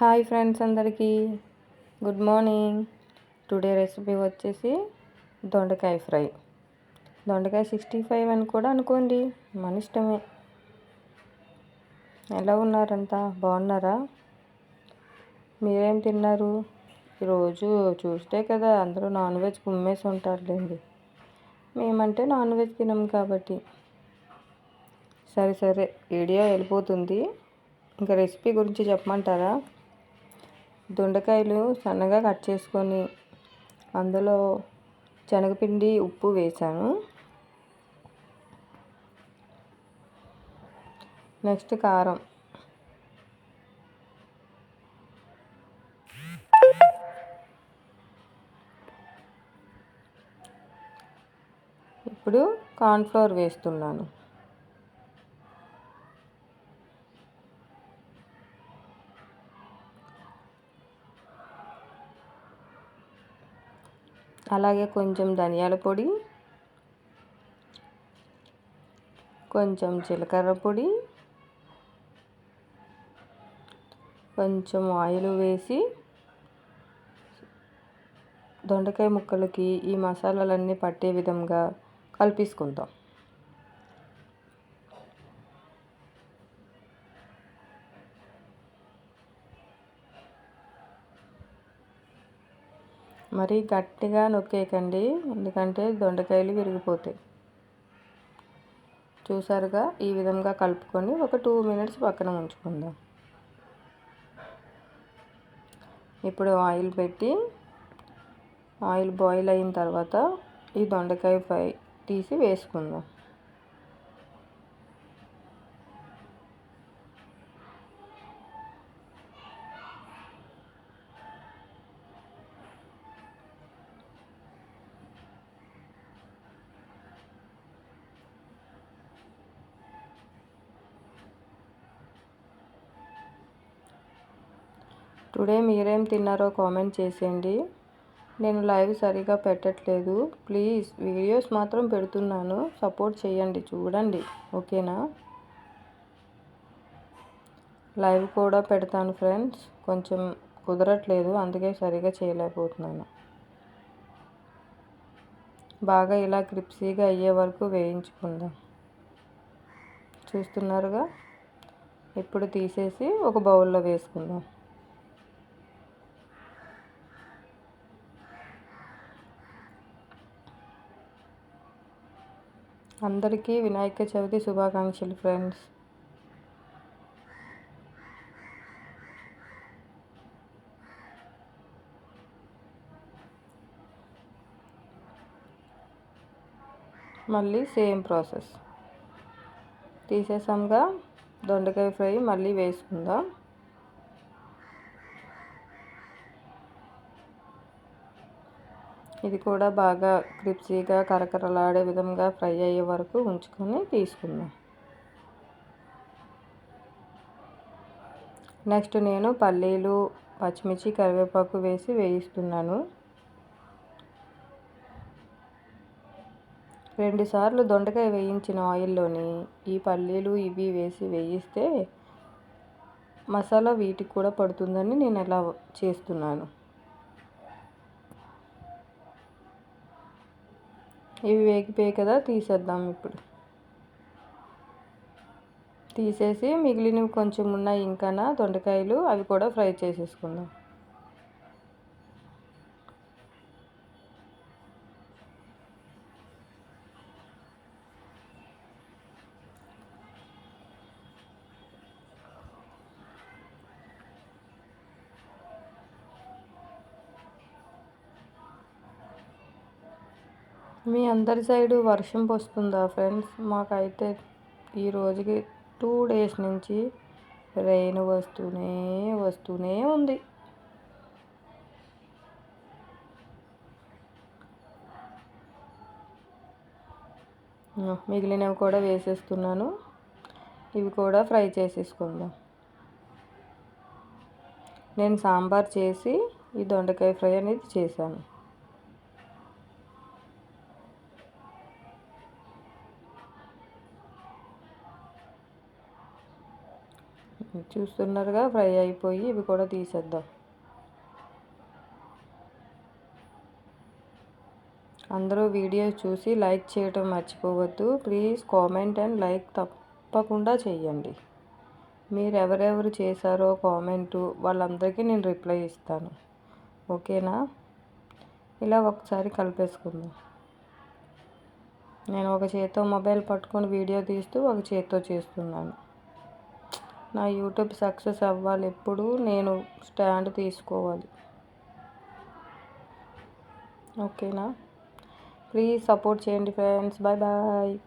Hi friends అందరికీ. Good morning. Today recipe వచ్చేసి దొండకాయ ఫ్రై. దొండకాయ సిక్స్టీ ఫైవ్ అని కూడా అనుకోండి మన ఇష్టమే. ఎలా ఉన్నారంతా? బాగున్నారా? మీరేం తిన్నారు? ఈరోజు చూస్తే కదా అందరూ నాన్ వెజ్ కుమ్మేసి ఉంటారులేండి. మేమంటే నాన్ వెజ్ తినం కాబట్టి. సరే సరే వీడియో వెళ్ళిపోతుంది. ఇంకా రెసిపీ గురించి చెప్పమంటారా? దొండకాయలు సన్నగా కట్ చేసుకొని అందులో శనగపిండి ఉప్పు వేసాను. నెక్స్ట్ కారం. ఇప్పుడు కార్న్ఫ్లోర్ వేస్తున్నాను. అలాగే కొంచెం ధనియాల పొడి కొంచెం జీలకర్ర పొడి కొంచెం ఆయిల్ వేసి దొండకాయ ముక్కలకి ఈ మసాలాలన్నీ పట్టే విధంగా కలిపేసుకుందాం మరీ గట్టిగా నొక్కేయకండి. ఎందుకంటే దొండకాయలు విరిగిపోతాయి. చూసారుగా? ఈ విధంగా కలుపుకొని ఒక టూ మినిట్స్ పక్కన ఉంచుకుందాం. ఇప్పుడు ఆయిల్ పెట్టి ఆయిల్ బాయిల్ అయిన తర్వాత ఈ దొండకాయ ఫ్రై తీసి వేసుకుందాం. టుడే మీరేం తిన్నారో కామెంట్ చేసేయండి. నేను లైవ్ సరిగా పెట్టట్లేదు. ప్లీజ్ వీడియోస్ మాత్రం పెడుతున్నాను. సపోర్ట్ చేయండి చూడండి. ఓకేనా? లైవ్ కూడా పెడతాను ఫ్రెండ్స్. కొంచెం కుదరట్లేదు అందుకే సరిగా చేయలేకపోతున్నాను. బాగా ఇలా క్రిప్సీగా అయ్యే వరకు వేయించుకుందాం. చూస్తున్నారుగా? ఇప్పుడు తీసేసి ఒక బౌల్లో వేసుకుందాం. అందరికీ వినాయక చవితి శుభాకాంక్షలు ఫ్రెండ్స్. మళ్ళీ సేమ్ ప్రాసెస్. తీసేసాంగా దొండకాయ ఫ్రై మళ్ళీ వేసుకుందాం. ఇది కూడా బాగా క్రిప్సీగా కరకరలాడే విధంగా ఫ్రై అయ్యే వరకు ఉంచుకొని తీసుకుందాం. నెక్స్ట్ నేను పల్లీలు పచ్చిమిర్చి కరివేపాకు వేసి వేయిస్తున్నాను. రెండుసార్లు దొండకాయ వేయించిన ఆయిల్లోని ఈ పల్లీలు ఇవి వేసి వేయిస్తే మసాలా వీటికి కూడా పడుతుందని నేను ఎలా చేస్తున్నాను. ఇవి వేగిపోయాయి కదా తీసేద్దాం ఇప్పుడు. తీసేసి మిగిలినవి కొంచెం ఉన్నాయి ఇంకా దొండకాయలు అవి కూడా ఫ్రై చేసేసుకుందాం. మీ అందరి సైడు వర్షం వస్తుందా ఫ్రెండ్స్? మాకైతే ఈ రోజుకి టూ డేస్ నుంచి రెయిన్ వస్తూనే వస్తూనే ఉంది. మిగిలినవి కూడా వేసేస్తున్నాను. ఇవి కూడా ఫ్రై చేసేసుకుందాం. నేను సాంబార్ చేసి ఈ దొండకాయ ఫ్రై అనేది చేశాను. చూస్తున్నారుగా ఫ్రై అయిపోయి ఇవి కూడా తీసేద్దాం. అందరూ వీడియో చూసి లైక్ చేయటం మర్చిపోవద్దు. ప్లీజ్ కామెంట్ అండ్ లైక్ తప్పకుండా చేయండి. మీరు ఎవరెవరు చేశారో కామెంటు వాళ్ళందరికీ నేను రిప్లై ఇస్తాను. ఓకేనా? ఇలా ఒకసారి కలిపేసుకుందాం. నేను ఒక చేత్తో మొబైల్ పట్టుకొని వీడియో తీస్తూ ఒక చేత్తో చేస్తున్నాను. నా యూట్యూబ్ సక్సెస్ అవ్వాలి ఎప్పుడు నేను స్టాండ్ తీసుకోవాలి. ఓకేనా? ప్లీజ్ సపోర్ట్ చేయండి ఫ్రెండ్స్. Bye bye.